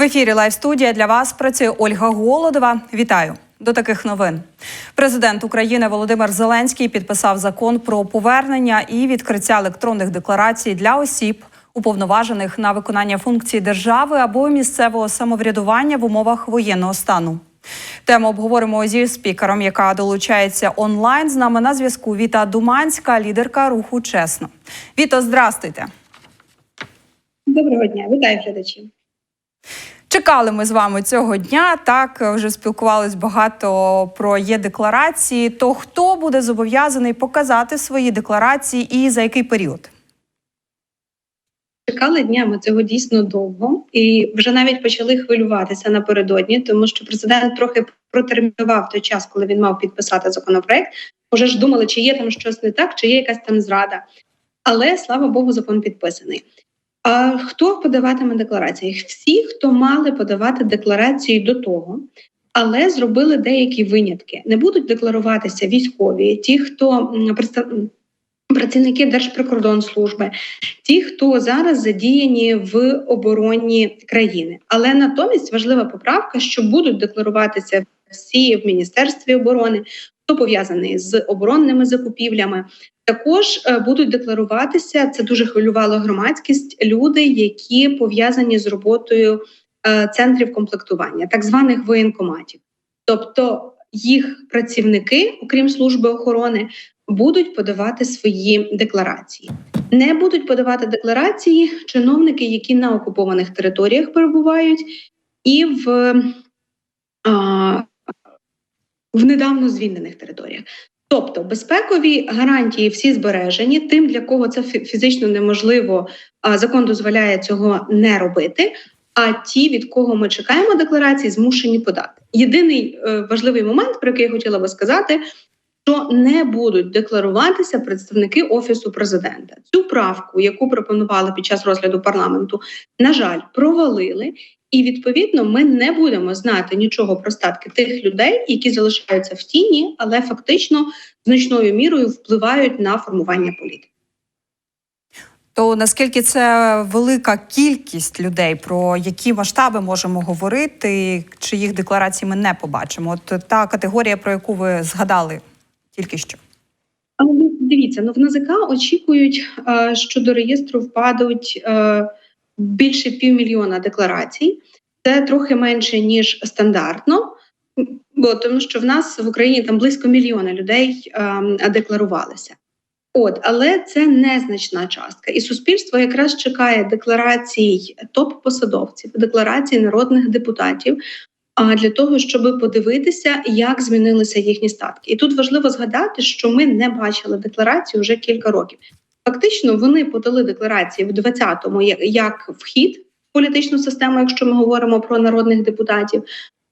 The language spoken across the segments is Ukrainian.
В ефірі Лайв студія для вас працює Ольга Голодова. Вітаю. До таких новин президент України Володимир Зеленський підписав закон про повернення і відкриття електронних декларацій для осіб, уповноважених на виконання функцій держави або місцевого самоврядування в умовах воєнного стану. Тему обговоримо зі спікером, яка долучається онлайн. З нами на зв'язку Віта Думанська, лідерка руху Чесно. Віто, здрастуйте. Доброго дня, вітаю глядачів. Чекали ми з вами цього дня. Так вже спілкувались багато про є декларації. То хто буде зобов'язаний показати свої декларації і за який період? Чекали днями цього дійсно довго, і вже навіть почали хвилюватися напередодні, тому що президент трохи протермінував той час, коли він мав підписати законопроект. Уже ж думали, чи є там щось не так, чи є якась там зрада. Але слава Богу, закон підписаний. А хто подаватиме декларації? Всі, хто мали подавати декларації до того, але зробили деякі винятки. Не будуть декларуватися військові, ті, хто працівники Держприкордонслужби, ті, хто зараз задіяні в обороні країни. Але натомість важлива поправка, що будуть декларуватися всі в міністерстві оборони, хто пов'язаний з оборонними закупівлями. Також е, будуть декларуватися це дуже хвилювало громадськість. Люди, які пов'язані з роботою е, центрів комплектування, так званих воєнкоматів, тобто їх працівники, окрім служби охорони, будуть подавати свої декларації. Не будуть подавати декларації чиновники, які на окупованих територіях перебувають, і в, в недавно звільнених територіях. Тобто безпекові гарантії всі збережені. Тим, для кого це фізично неможливо, а закон дозволяє цього не робити. А ті, від кого ми чекаємо декларації, змушені подати. Єдиний е, важливий момент, про який я хотіла би сказати, що не будуть декларуватися представники офісу президента. Цю правку, яку пропонували під час розгляду парламенту, на жаль, провалили. І відповідно ми не будемо знати нічого про статки тих людей, які залишаються в тіні, але фактично значною мірою впливають на формування політики. То наскільки це велика кількість людей, про які масштаби можемо говорити, чи їх декларації ми не побачимо? От та категорія, про яку ви згадали тільки що. Але дивіться, ну в НАЗК очікують, що до реєстру впадуть більше півмільйона декларацій. Це трохи менше ніж стандартно, бо тому що в нас в Україні там близько мільйона людей е, декларувалися. От, але це незначна частка, і суспільство якраз чекає декларацій топ-посадовців, декларацій народних депутатів. А для того, щоб подивитися, як змінилися їхні статки, і тут важливо згадати, що ми не бачили декларацію вже кілька років. Фактично, вони подали декларації в 20-му як вхід в політичну систему, якщо ми говоримо про народних депутатів.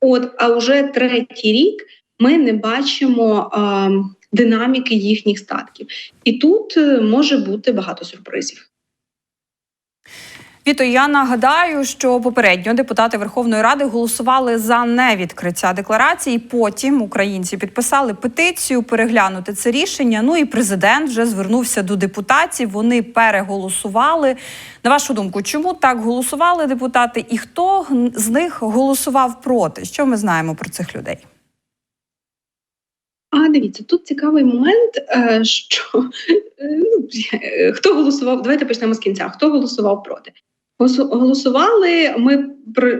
От а вже третій рік ми не бачимо е, динаміки їхніх статків, і тут е, може бути багато сюрпризів. Віто, я нагадаю, що попередньо депутати Верховної Ради голосували за невідкриття декларації. Потім українці підписали петицію переглянути це рішення. Ну і президент вже звернувся до депутатів. Вони переголосували. На вашу думку, чому так голосували депутати, і хто з них голосував проти? Що ми знаємо про цих людей? А дивіться, тут цікавий момент, е, що ну, хто голосував. Давайте почнемо з кінця. Хто голосував проти? Голосували. Ми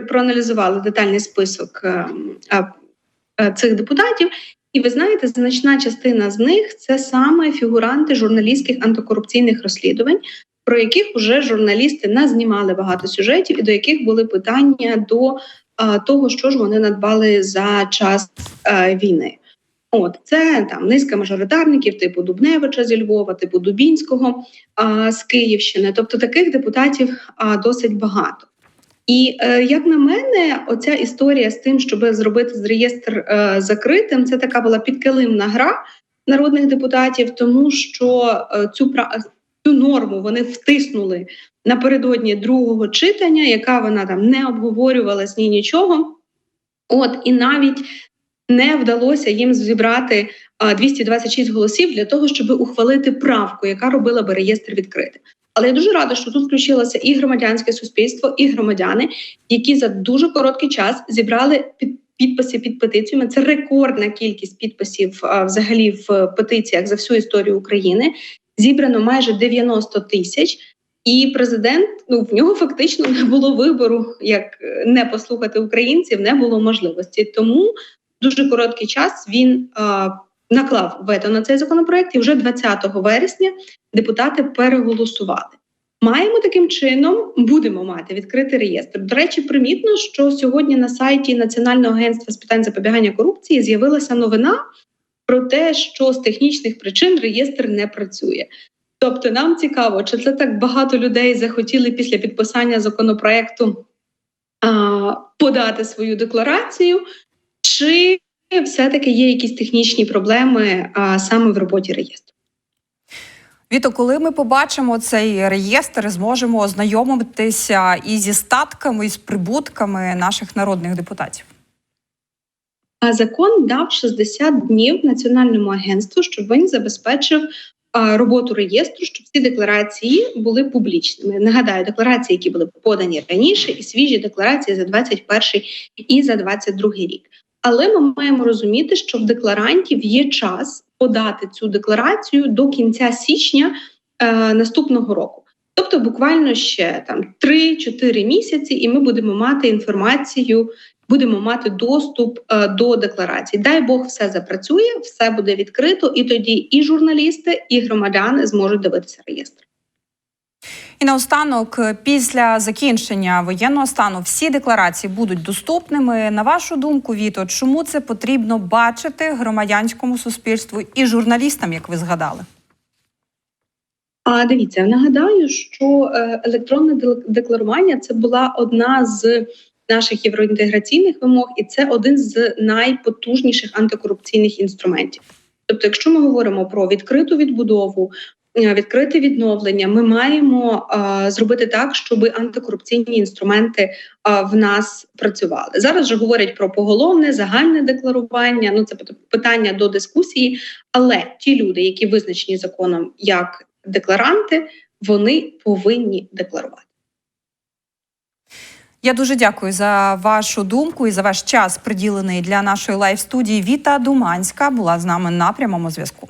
проаналізували детальний список е, е, цих депутатів, і ви знаєте, значна частина з них це саме фігуранти журналістських антикорупційних розслідувань, про яких вже журналісти назнімали багато сюжетів, і до яких були питання до того, що ж вони надбали за час війни. От це там низка мажоритарників, типу Дубневича зі Львова, типу Дубінського а, з Київщини. Тобто таких депутатів а, досить багато. І е, як на мене, оця історія з тим, щоб зробити з реєстр е, закритим, це така була підкилимна гра народних депутатів, тому що е, цю цю норму вони втиснули напередодні другого читання, яка вона там не обговорювалась ні нічого. От і навіть не вдалося їм зібрати 226 голосів для того, щоб ухвалити правку, яка робила би реєстр відкритим. Але я дуже рада, що тут включилося і громадянське суспільство, і громадяни, які за дуже короткий час зібрали під підписи під петиціями. Це рекордна кількість підписів а, взагалі в петиціях за всю історію України. Зібрано майже 90 тисяч. І президент ну в нього фактично не було вибору, як е, не послухати українців, не було можливості. Тому дуже короткий час він а, наклав вето на цей законопроект, і вже 20 вересня депутати переголосували. Маємо таким чином, будемо мати відкритий реєстр. До речі, примітно, що сьогодні на сайті Національного агентства з питань запобігання корупції з'явилася новина про те, що з технічних причин реєстр не працює. Тобто, нам цікаво, чи це так багато людей захотіли після підписання законопроекту а, подати свою декларацію, чи все-таки є якісь технічні проблеми а, саме в роботі реєстру? Віто, коли ми побачимо цей реєстр, зможемо ознайомитися і зі статками, і з прибутками наших народних депутатів. А закон дав 60 днів національному агентству, щоб він забезпечив роботу реєстру, щоб всі декларації були публічними. Нагадаю, декларації, які були подані раніше, і свіжі декларації за 21 і за 22 рік. Але ми маємо розуміти, що в декларантів є час подати цю декларацію до кінця січня е, наступного року. Тобто, буквально ще там 3-4 місяці, і ми будемо мати інформацію, будемо мати доступ е, до декларацій. Дай Бог, все запрацює, все буде відкрито, і тоді і журналісти, і громадяни зможуть дивитися реєстр. І наостанок, після закінчення воєнного стану, всі декларації будуть доступними. На вашу думку, Віто, чому це потрібно бачити громадянському суспільству і журналістам, як ви згадали? А дивіться, нагадаю, що е, електронне декларування це була одна з наших євроінтеграційних вимог, і це один з найпотужніших антикорупційних інструментів. Тобто, якщо ми говоримо про відкриту відбудову, е, відкрите відновлення, ми маємо е, зробити так, щоб антикорупційні інструменти е, в нас працювали. Зараз же говорять про поголовне загальне декларування. Ну це пит- питання до дискусії. Але ті люди, які визначені законом як декларанти, вони повинні декларувати. Я дуже дякую за вашу думку і за ваш час, приділений для нашої лайв-студії. Віта Думанська була з нами на прямому зв'язку.